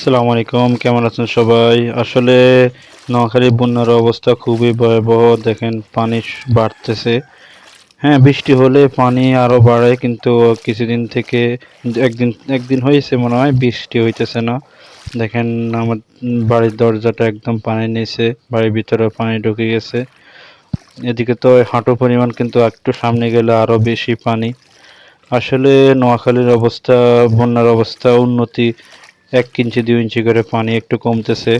আসসালামু আলাইকুম কেমন আছেন সবাই? আসলে নোয়াখালী বন্যার অবস্থা খুবই ভয়াবহ। দেখেন, পানি বাড়তেছে। হ্যাঁ বৃষ্টি হলে পানি আরও বাড়ে, কিন্তু কিছুদিন থেকে একদিন একদিন হয়েছে মনে হয়, বৃষ্টি হইতেছে না। দেখেন, আমার বাড়ির দরজাটা একদম পানি নিয়েছে বাড়ির ভিতরে পানি ঢুকে গেছে। এদিকে তো হাঁটু পরিমাণ কিন্তু একটু সামনে গেলে আরও বেশি পানি। আসলে নোয়াখালীর অবস্থা, বন্যার অবস্থা, উন্নতি এক ইঞ্চি, দুই ইঞ্চি করে পানি একটু কমতেছে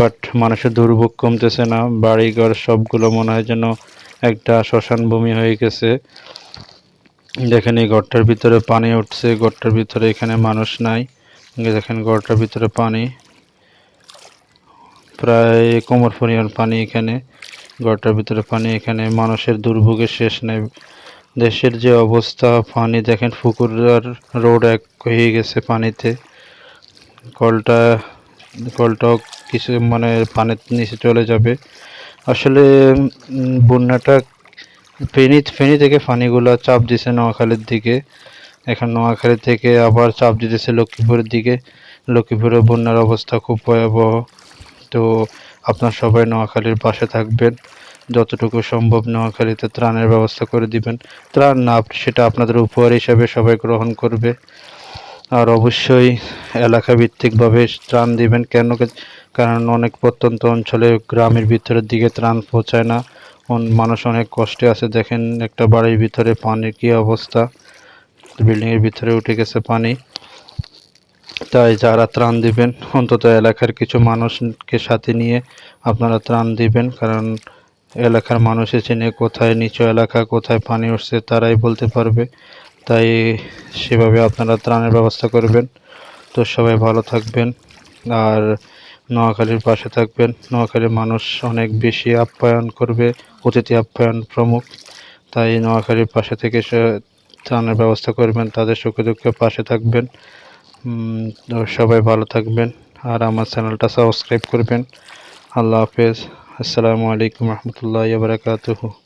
বাট মানুষের দুর্ভোগ কমতেছে না। বাড়িঘর সবগুলো মনে হয় যেন একটা শ্মশান ভূমি হয়ে গেছে। দেখেন এই ঘরটার ভিতরে পানি উঠছে, ঘরটার ভিতরে এখানে মানুষ নাই। দেখেন ঘরটার ভিতরে পানি। প্রায় কোমর পরিমাণ পানি এখানে, ঘরটার ভিতরে পানি এখানে। মানুষের দুর্ভোগের শেষ নেই। দেশের যে অবস্থা, পানি দেখেন ফুকুরার রোড এক হয়ে গেছে পানিতে। কলটা, কলটাও কিছু মানে পানির নিচে চলে যাবে। আসলে বন্যাটা ফেনি ফেনি থেকে পানিগুলো চাপ দিছে নোয়াখালীর দিকে। এখন নোয়াখালী থেকে আবার চাপ দিতেছে লক্ষ্মীপুরের দিকে। লক্ষ্মীপুরের বন্যার অবস্থা খুব ভয়াবহ। তো আপনার সবাই নোয়াখালীর পাশে থাকবেন। যতটুকু সম্ভব নোয়াখালীতে ত্রাণের ব্যবস্থা করে দিবেন। ত্রাণ না, সেটা আপনাদের উপহার হিসাবে সবাই গ্রহণ করবে। আর অবশ্যই এলাকা ভিত্তিকভাবে ত্রাণ দিবেন কেন কারণ অনেক প্রত্যন্ত অঞ্চলে গ্রামের ভিতরের দিকে ত্রাণ পৌঁছায় না। মানুষ অনেক কষ্টে আছে। দেখেন একটা বাড়ির ভিতরে পানির কি অবস্থা। বিল্ডিং এর ভিতরে উঠে গেছে পানি। তাই যারা ত্রাণ দিবেন, অন্তত এলাকার কিছু মানুষকে সাথে নিয়ে আপনারা ত্রাণ দিবেন। কারণ এলাকার মানুষ মানুষে চেনে কোথায় নিচু এলাকা, কোথায় পানি উঠছে, তারাই বলতে পারবে। তাই সেভাবে আপনারা ত্রাণের ব্যবস্থা করবেন। তো সবাই ভালো থাকবেন। আর নোয়াখালীর পাশে থাকবেন। নোয়াখালীর মানুষ অনেক বেশি আপ্যায়ন করবে। অতিথি আপ্যায়ন প্রমুখ। তাই নোয়াখালীর পাশে থেকে ত্রাণের ব্যবস্থা করবেন। তাদের সুখে দুঃখে পাশে থাকবেন। তো সবাই ভালো থাকবেন। আর আমার চ্যানেলটা সাবস্ক্রাইব করবেন। আল্লাহ হাফেজ। আসসালামু আলাইকুম রহমতুল্লাহ বারকাতুহু।